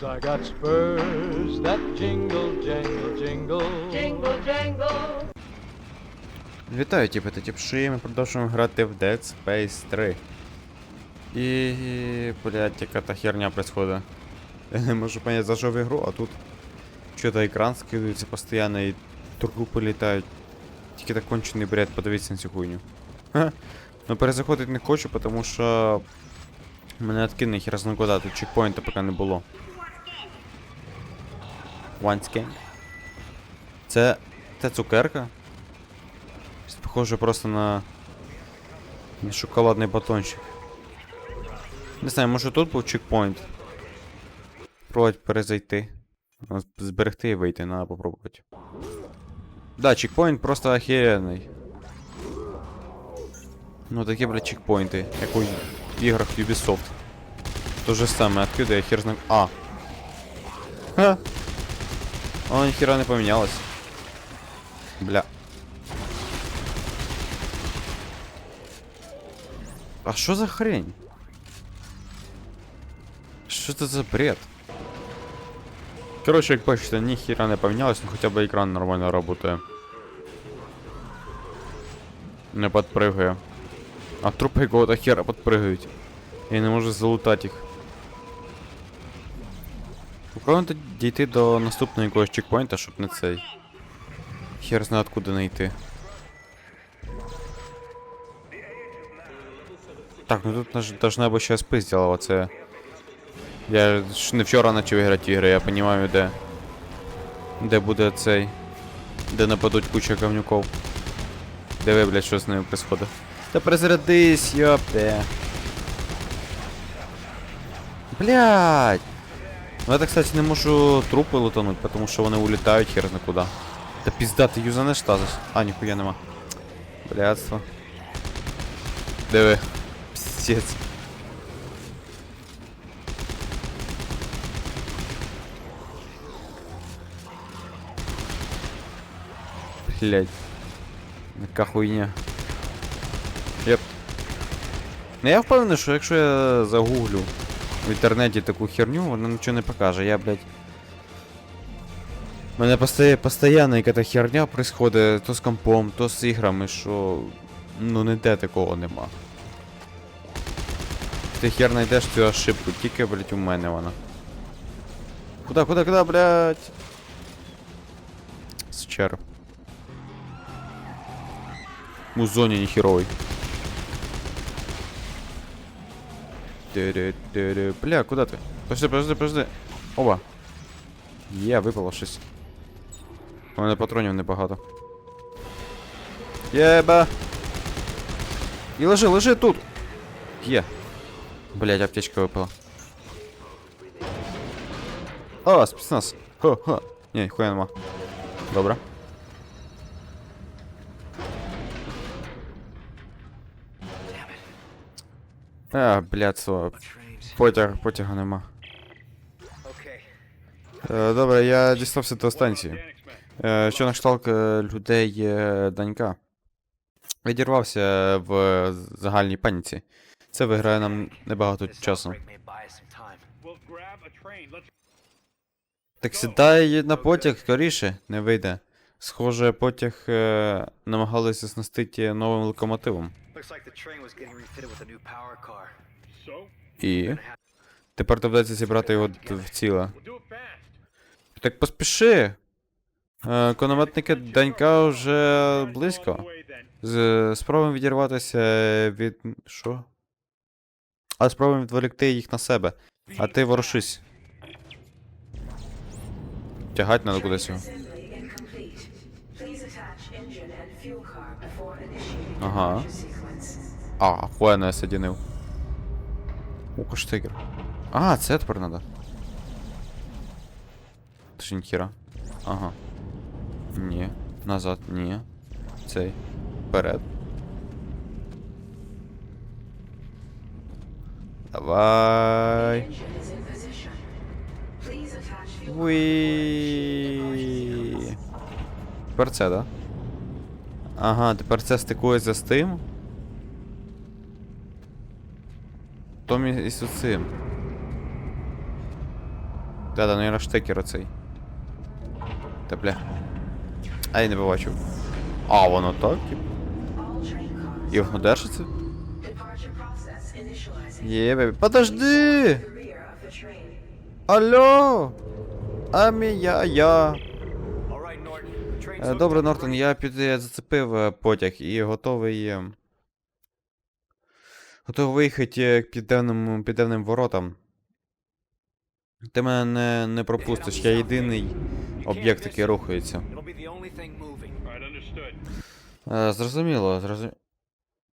shoes, I got spurs that jingle, jangle, jingle. Jingle jangle. Вітаю, тіпи та тіпши, ми продовжуємо грати в Dead Space 3. І, блядь, яка та херня происходит. Я не можу понять, зажав ігру, а тут что-то екран скидується постійно і трупи літають. Тільки так кончений бред, подивіться на цю хуйню. Ха. Ну перезаходити не хочу, тому що мене откине хер зна куди, тут чекпоінта поки не було. Scan. Це. Це цукерка? Похоже просто на... на шоколадний батончик. Не знаю, може тут був чекпоінт. Пробувати перезайти. Ну, Зберегти і вийти, треба попробувати. Да, чекпоінт просто охеренний. Ну такі, блядь, чекпоінти, як у іграх Ubisoft. То же саме, я хер знаю. А. Ха. Воно ніхера не помінялось. Бля. А що за хрень? Що це за бред? Короче, як бачите, ніхіра не помінялось, ну хоча б екран нормально работає. Не подпрыгує. А трупи якого-то хера подпрыгають. Я не можу залутати їх. Попробуємо дійти до наступного якогось чекпоінта, щоб не цей. Хер знає откуда не. Так, ну тут должна бы сейчас пиздила оце. Я ж не вчора почав грати ігри, я розумію, де. Де буде цей. Де нападуть куча говнюков. Диви, блядь, що з ними происходит. Та перезарядись, йопте. Блядь! Ну я кстати, не можу трупи лутануть, потому що вони улітають хер зна куди. Та пізда, ти юзанеш тазис. А, ніхуя нема. Блядство. Диви. Пиздец. Блять. Яка хуйня. Єп. Ну я впевнений, що якщо я загуглю в інтернеті таку херню, вона нічого не покаже. Я, блядь. У мене постійно яка херня происходить то з компом, то з іграми, що. Ну ніде такого нема. Ти хер знайдеш цю ошибку, тільки, блядь, у мене вона. Куда, куда, куда, блядь? Счер. У зоні ніхеровий. Бля, куда ти? Подожди, подожди, подожди. Оба. Є, випало щось. У мене патронів небагато. Єба. І лежи, лежи тут. Є. Блять, аптечка випала. О, спецназ. Хо-хо. Ні, хуя нема. Добре. А, блядь, слова. Потяг, потяга нема. Е, добре, я дістався до станції. Е, що на кшталт е, людей е, Данька. Відірвався в загальній паніці. Це виграє нам небагато часу. Так сідай на потяг скоріше, не вийде. Схоже, потяг е, намагалися оснастити новим локомотивом. І. Тепер доведеться зібрати його в ціле. Так поспіши. Е, Конометники Данька вже близько. З спробуємо відірватися від. Що? А спробуємо відволікти їх на себе. А ти ворушись. Тягать надо кудись його. Ага. А, хуяно я соединив. Ука штигер. А, це тепер надо. Ти ж. Ага. Ні. Назад, ні. Цей. Вперед. Давай. Уі. Тепер це, да? Ага, тепер це стикується з тим. Том і і з цим. Да, да, наверное, штекер оцей. Та бля. А я не побачив. А, воно так, тип. All train cars. І воно держиться? Є, бебі. Подожди! Алло! Амія я. Добре, up. Нортон, я під я зацепив е, потяг і готовий. е, Готовий виїхати е, к підземним, підземним воротам. Ти мене не, не пропустиш, я єдиний об'єкт, який рухається. Е, Зрозуміло, зрозуміло.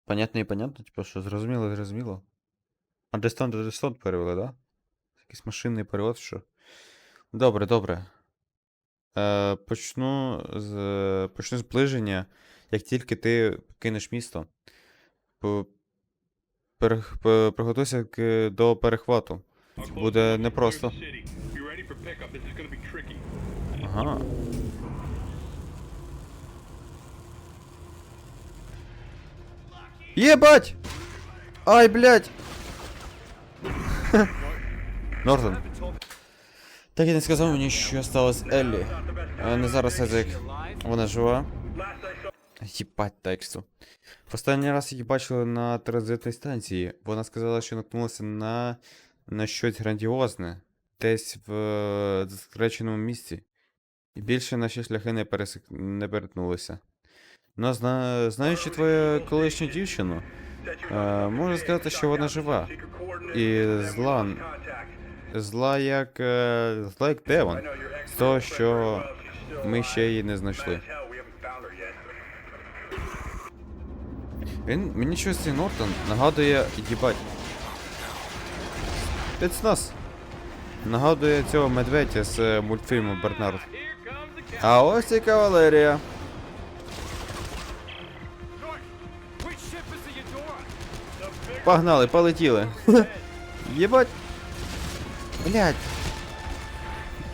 Понятно і понятно, типу, що зрозуміло, зрозуміло. Understand, understand перевели, да? Якийсь машинний перевод, що. Добре, добре. Е, почну з. Почну зближення, як тільки ти кинеш місто. Перех- Приготуйся к- до перехвату. Буде непросто. Ага. Єбать! Ай, блядь! Нортон. Так і не сказав мені, що сталося Еллі. Не зараз Език. Вона жива. Їбать тексту. Останній раз її бачили на транзитній станції. Вона сказала, що наткнулася на, на щось грандіозне. Десь в е, місці. І більше наші шляхи не, пересек... не перетнулися. Ну, зна... знаючи твою колишню дівчину, е, можу сказати, що вона жива. І зла. Зла як. Е... Зла як демон. З того, що ми ще її не знайшли. Він мені щось цей Нортон нагадує. їбать. Спецназ. Нагадує цього медведя з е, мультфільму Бернард. А ось і кавалерія. Погнали, полетіли. Єбать. Блять.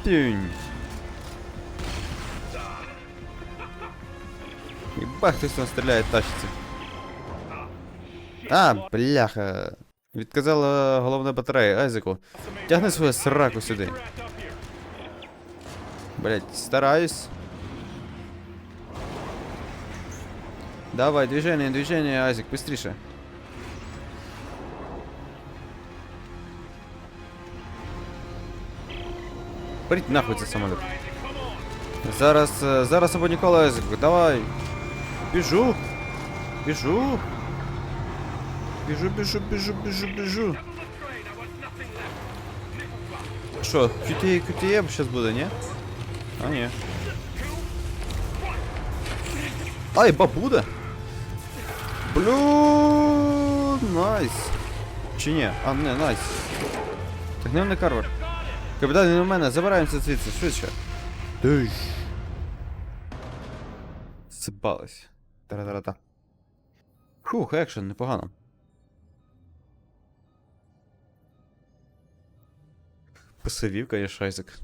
Тюнь. Єбать, хтось там стріляє тащиться. А, бляха. Відказала головна батарея, Айзеку. Тягни свою сраку сюди. Rat up here. Блять, стараюсь. Давай, движение, движение, Айзек, быстріше. Беріть нахуй цей самоліт. Зараз, е, зараз або Нікола Айзек, давай. Біжу. Біжу. Біжу, біжу, біжу, біжу, біжу. Що, QT, QTM сейчас буде, ні? А, ні. Ай, бабуда! Блю, найс. Чи ні? А, не, найс. Так гневний карвер. Капітан, він у мене, забираємося звідси, швидше. Тиш. Сипались. Тара-тара-та. Фух, екшен, непогано. Посивів, конечно, Айзек.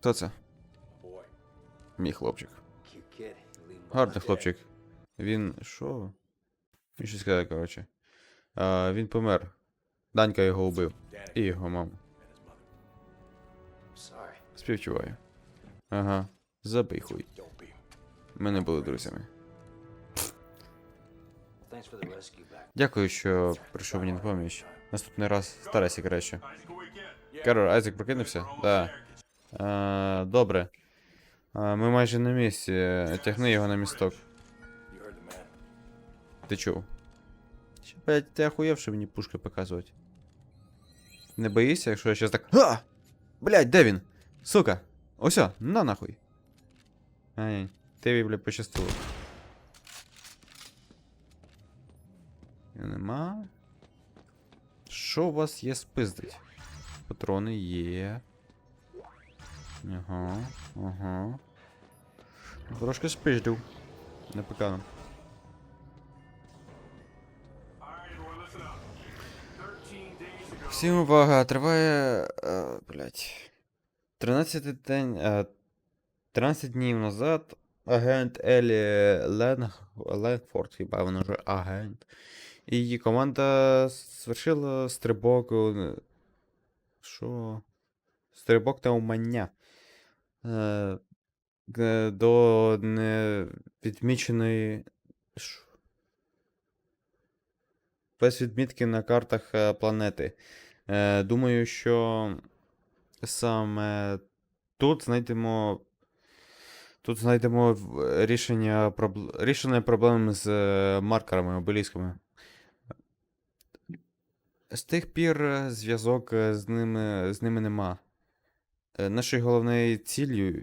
Хто це? Мій хлопчик. Гарний хлопчик. Він. що? Він щось каже, коротше. А, він помер. Данька його убив. І його маму. Співчуваю. Ага. Забий хуй. Ми не були друзями. Дякую, що прийшов мені на поміч. Наступний раз старайся краще. Карор, Айзек прокинувся? Да. Добре. А, ми майже на місці. Тягни його на місток. Ти чув? Ще, блядь, ти охуєв, що мені пушки показувати. Не боїшся, якщо я щас так. Ха! Блядь, де він? Сука! Осьо, на нахуй. Ай, тобі, блядь, пощастило. Нема. Що у вас є спиздить? Патрони є. Ага, ага. Трошки спиздив. Непогано. Всім увага, триває. Е, блять. 13 день. Е, 13 днів назад агент Елі Ленг... Ленгфорд, хіба вона вже агент. І її команда звершила стрибок. у- Що? Стрибок на умання. Е, до невідміченої. Що? Без відмітки на картах е, планети. Е, думаю, що саме тут знайдемо. Тут знайдемо рішення, пробл... рішення проблем з маркерами, обелісками. З тих пір зв'язок з ними, з ними нема. Е, Нашою головною ціллю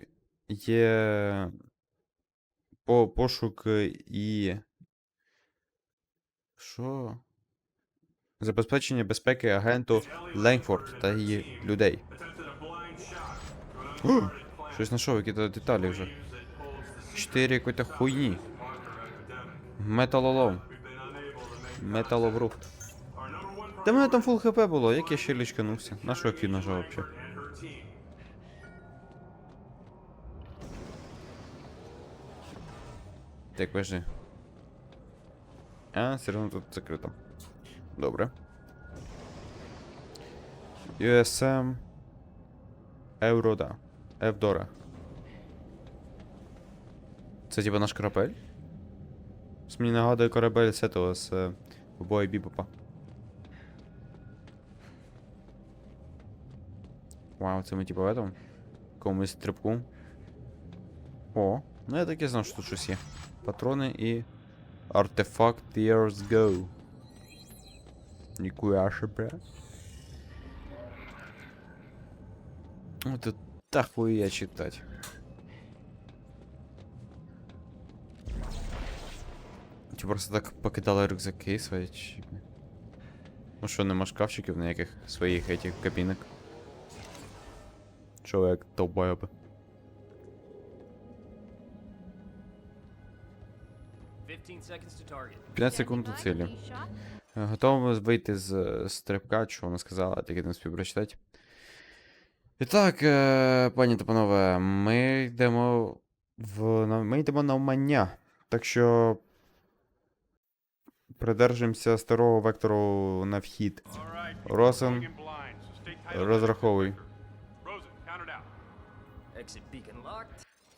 є по пошук е, і. Що? Забезпечення безпеки агенту Ленгфорд та її людей. О, Щось знайшов, які то деталі вже. Чотири якої-то хуйні. Металолом. Металобрухт. Та мене там фул хп було, як я ще лічканувся. На що вообще? Так, подожди. А, все одно тут закрито. Добре. USM Еврода. Евдора. Це типа наш корабель? Ось Мені нагадує корабель з этого, з е, бою Бібопа. Вау, це ми типа в этом? Комусь стрибку. О, ну я так і знав, що тут щось є. Патрони і. Артефакт Years Go. Ніхуя себе. Ну тут та хуя читать. Чи просто так покидали рюкзаки свої чи. Ну що, нема шкафчиків ніяких своїх этих кабінок. Що як 15 секунд до цілі. Е, Готовий вийти з стрибка, що вона сказала, тільки не спів прочитати. І так, е, пані та панове, ми йдемо в. Ми йдемо на умання. Так що. Придержимося старого вектору на вхід. Розен, розраховуй.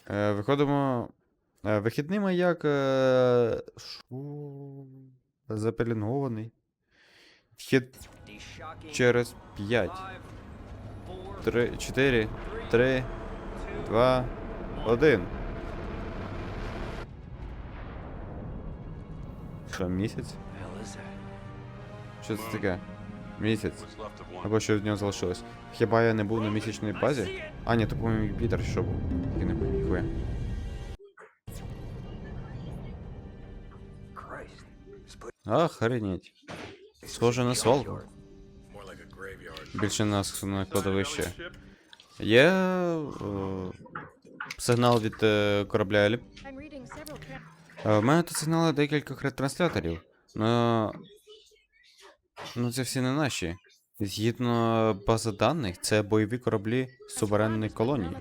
Е, виходимо. Е, вихідний маяк. Е, шо? Запелінгований. Вхід через 5. 3, 4, 3, 2, 1. Що, місяць? Що це таке? Місяць. Або що від нього залишилось. Хіба я не був на місячній базі? А, ні, то по-моєму Пітер що був. Я не пам'ятаю, Охренеть. Схоже на свалку. Більше на, на кладовище. Є е, сигнал від е, корабля Елі. I'm reading several tra- Е, В мене тут сигнали декількох ретрансляторів. Но... Ну це всі не наші. Згідно бази даних, це бойові кораблі суверенної колонії.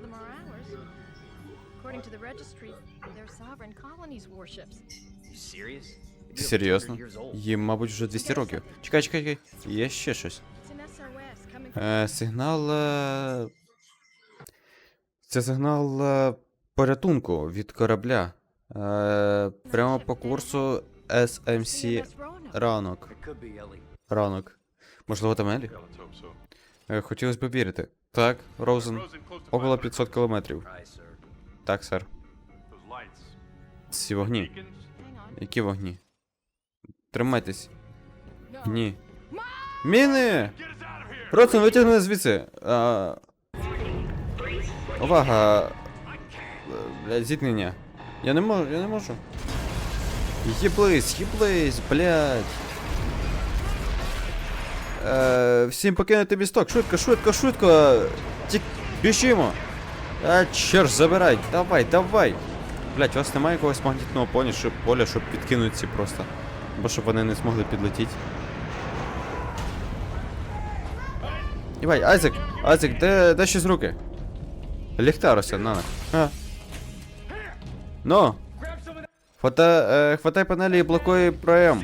serious? Серйозно? 200 years old. Їм, мабуть, вже 200 років. Чекай, чекай, чекай. Є ще щось. Е, сигнал. Е... Це сигнал е... порятунку від корабля. Е... Прямо по курсу SMC ранок. Ранок. Можливо, там Елі? Е, Хотілося б вірити. Так, to Около 500 500 кілометрів. Так, сер. Ці вогні. Які вогні? Тримайтесь. Ні. Міни! Роцен, витягни звідси. А... Увага. Е, Блядь, зіткнення. Я не можу, я не можу. Їблись, їблись, блядь. Е, всім покинути місток, швидко, швидко, швидко. Тік, біжімо. А, чорт, забирай, давай, давай. Блядь, у вас немає якогось магнітного поля, щоб поля, щоб підкинути ці просто. Бо щоб вони не змогли підлетіти. Івай, Айзек, Айзек, де, де ще з руки? Ліхтар ось на. А. Ну! Хвата, е, хватай панелі і блокуй проем.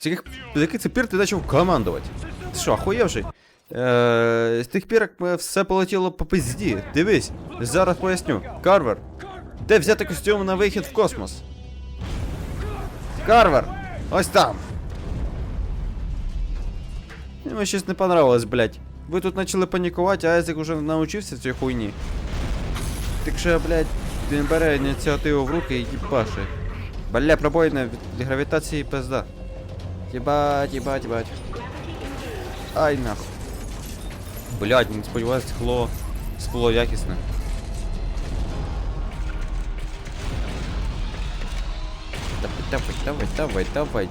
З яких, з яких це пір ти почав командувати? Ти що, охуєвший? Е, з тих пір, як все полетіло по пизді. Дивись, зараз поясню. Карвер, де взяти костюм на вихід в космос? Карвер! Ось там! Мені щось не понравилось, блядь. Ви тут почали панікувати, а Айзек уже научився цій хуйні. Так що, блядь, він бере ініціативу в руки і їбаше. Бля, пробоїна від гравітації пизда. Єбать, єбать, єбать. Ай нахуй. Блядь, не сподіваюся, скло. Скло якісне. Давай, давай, давай, давай.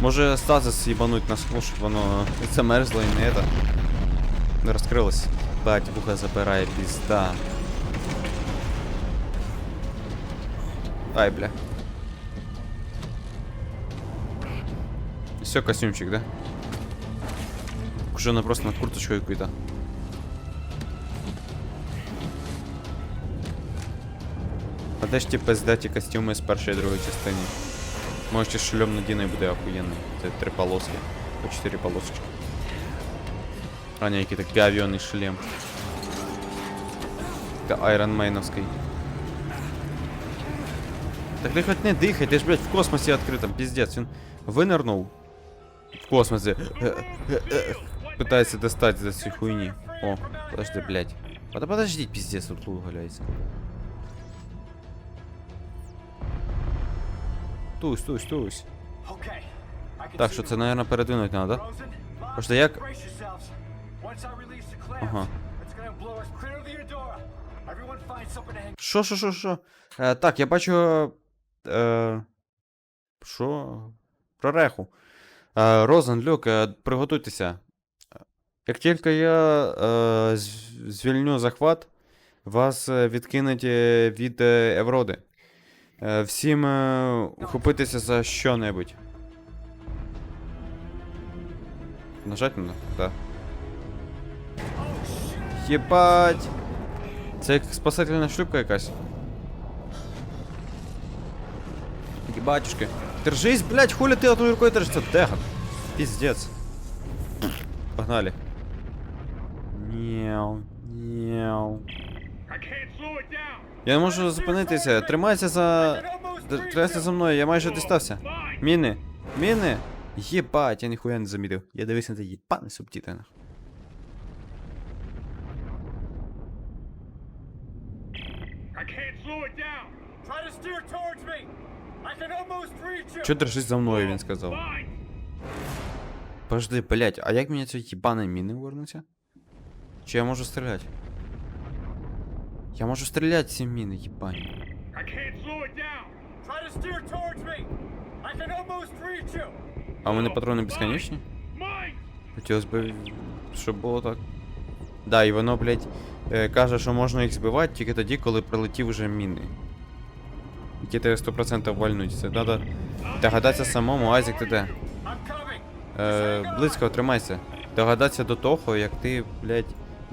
Може стазис їбануть на скло, щоб воно замерзло і не это. Не розкрилось. Бать, вуха забирає пізда. Ай, бля. Все, костюмчик, да? Уже на просто на курточку какую-то. А де ж ті пиздаті костюми з першої і другої частини? Може ще шльом надіне буде охуєнний. Це три полоски. По чотири полосочки. А не, який такий авіонний шлем. Та айронмейновський. Так ти хоч не дихай, ти ж, блядь, в космосі відкритом, піздець, він винирнув. В космосі. Пытается достать за всю хуйни. О, подожди, блядь. Подо- Подожди, пиздец, тут тут Тусь, тусь, тусь. Так, що це, наверное, передвинуть надо, да? Просто як. Ага. Що, що, що, що? Е, так, я бачу. Е, що? Прореху. Е, Розен, Люк, е, приготуйтеся. Як тільки я е, звільню захват, вас е, відкинуть е, від е, Евроди. Всім ухопитися за що-небудь. Нажать надо? Так. Єбать! Це як спасательна шлюпка якась. Ебатюшки. Держись, блядь, хули ты одной рукой держишься? Дехат. Пиздец. Погнали. Няу, няу. Я не можу зупинитися. Тримайся за. Тримайся за мною, я майже дістався. Міни. Міни. Єбать, я ніхуя не замітив. Я дивився на те єбаний субтитри. Чо держись за мною, він сказав. Подожди, блять, а як мені ці їбані міни вернуться? Чи я можу стріляти? Я можу стріляти ці міни, їбані. А у мене патрони безконечні? Хотілось би, щоб було так. Да, і воно, блять, е, каже, що можна їх збивати тільки тоді, коли прилетів вже міни. Які тебе 100% вальнуть. Це треба догадатися самому, Айзек, ти де? Е, близько тримайся. Догадатися до того, як ти, блядь,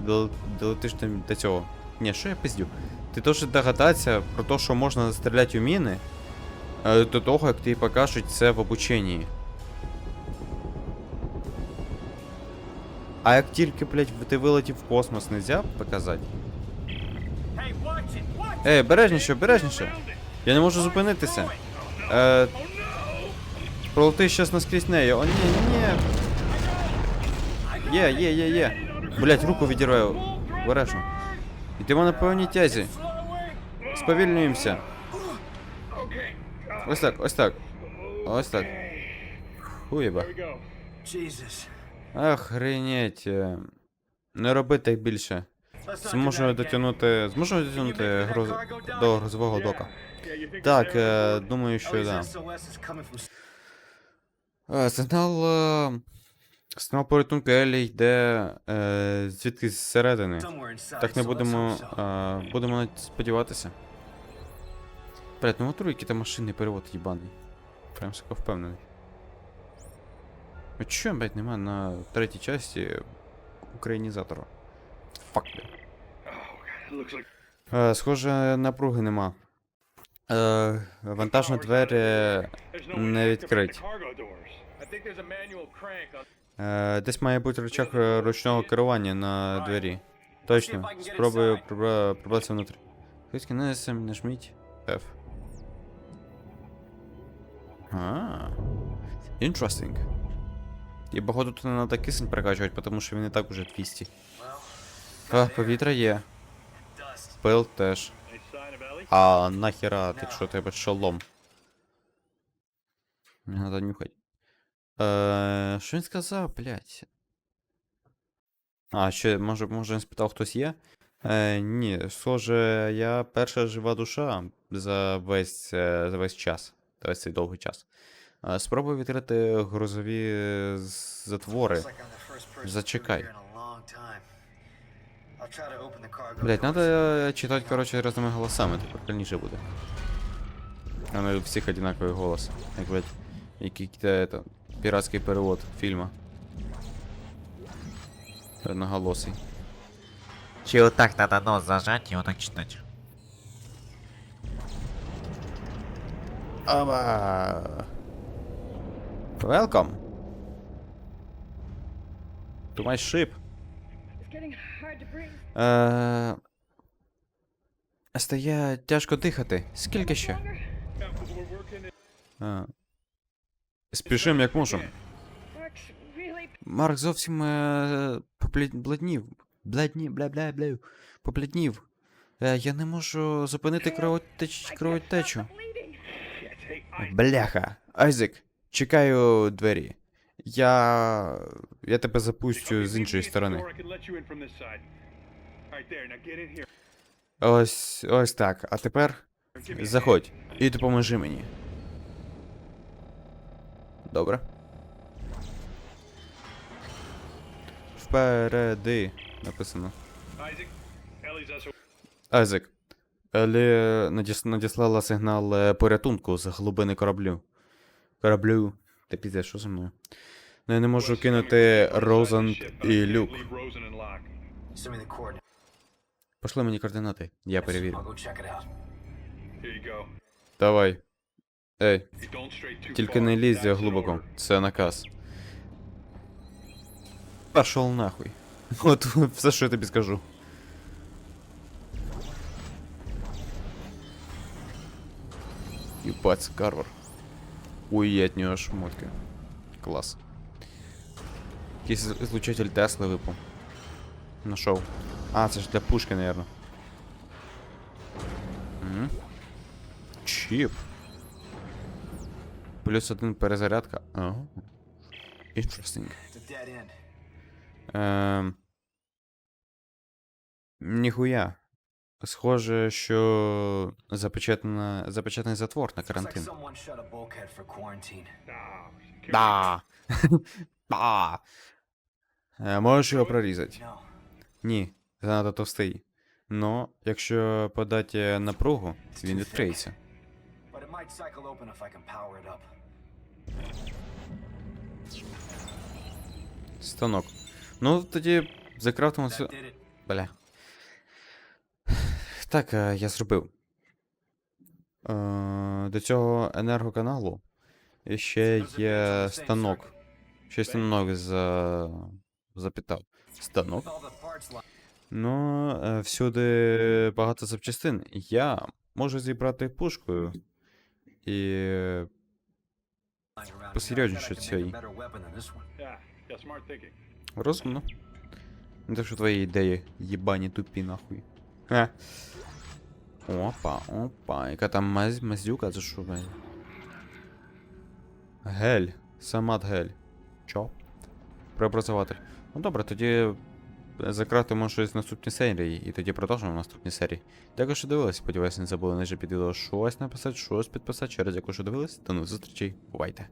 дол- долетиш до цього. Ні, що я пиздю? Ти теж догадатися про те, що можна стріляти у міни, е, до того, як тобі покажуть це в обученні. А як тільки, блядь, ти вилетів в космос, нельзя показати? Ей, бережніше, обережніше. Я не можу зупинитися. Е, пролети щас наскрізь нею. О, ні, ні. Є, є, є, є. Блять, руку відірваю. Бережно. Йдемо на повній тязі. Сповільнюємося. Ось так, ось так. Ось так. Хуєба. Охренеть. е. Не роби так більше. Зможу дотягнути. Зможу дотягнути гроз... до грозового дока. Так, е, думаю, що да. Е, Сигнал. Сигнал порятунку Елі йде е, звідки зсередини. Так не будемо. Е, будемо навіть сподіватися. Блять, ну отру, які там машини перевод їбаний. Прям сука впевнений. А чого, блять, нема на третій часті українізатора? Фак, блядь. Е, схоже, напруги нема. Е, вантажні двері не відкриті. Е, десь має бути рычаг е, ручного керування на двері. Точно. Спробую пробра- пробратися внутрі. Хтось кінесем нажміть F. А. Interesting. І походу тут не треба кисень прокачувати, тому що він і так уже 200. А, повітря є. Пил теж. А нахера, ти що тебе шолом? Не надо нюхать. Е, що він сказав, блядь? А, ще, може, може він спитав, хтось є? Е, ні, схоже, я перша жива душа за весь, е, за весь час. За весь цей довгий час. Е, спробуй відкрити грузові е, затвори. Зачекай. Блять, надо е, читати, короче, різними голосами, так прикольніше буде. У всіх одинаковий голос. Як, блядь, який это, піратський перевод фільма. Одноголосий. Чи отак надо нос зажать і отак читати? Оба. Welcome. To my ship. Е... Стає тяжко дихати. Скільки ще? А. Спішим як можемо. Марк зовсім е, поблід- бледнів. Бледні, бля бля бля. Побліднів. Е, я не можу зупинити кровотеч... кровотечу. Бляха. Айзек, чекаю двері. Я. Я тебе запустю з іншої сторони. Ось ось так. А тепер заходь і допоможи мені. Добре. Впереди. Написано. Айзек. Елі надіс... надіслала сигнал е, порятунку з глибини кораблю. Кораблю. Та пізде, що зі мною? Ну, я не можу кинути Розанд і Люк. Пошли мені координати, я перевірю. Давай. Ей, You don't stray too тільки far. не лізь That's an глибоко. order. Це наказ. Пошел нахуй. От все, що я тобі скажу. Ебать, Карвар. Ой, от нього шмотки. Клас. Якийсь излучатель Тесли випав. Нашов. А, це ж для пушки, наверное. М? Плюс один перезарядка. Ага. Interesting. Ем... Ніхуя. Схоже, що запечатана... запечатаний затвор на карантин. Да. Да. Е, Можеш його прорізати? Ні, занадто товстий. Но, якщо подати напругу, він відкриється. Might cycle open if I can power it up. Станок. Ну, тоді закрафтимо все. Бля. Так, е, я зробив. Е, до цього енергоканалу ще є станок. Ще станок за... запитав. Станок? Ну, е, всюди багато запчастин. Я можу зібрати пушкою і. Посерйозніше цієї. Розумно. Не те, що твої ідеї єбані тупі нахуй. Е. Опа, опа. Яка там маз... маздюка, це що, блядь? Гель. Самат гель. Чо? Преобразователь. Ну добре, тоді закратимо щось в наступній серії, і тоді продовжимо в наступній серії. Дякую, що дивились. Сподіваюся, не забули ниже під відео щось написати, щось підписати. Через дякую, що дивились. До нових зустрічей. Бувайте.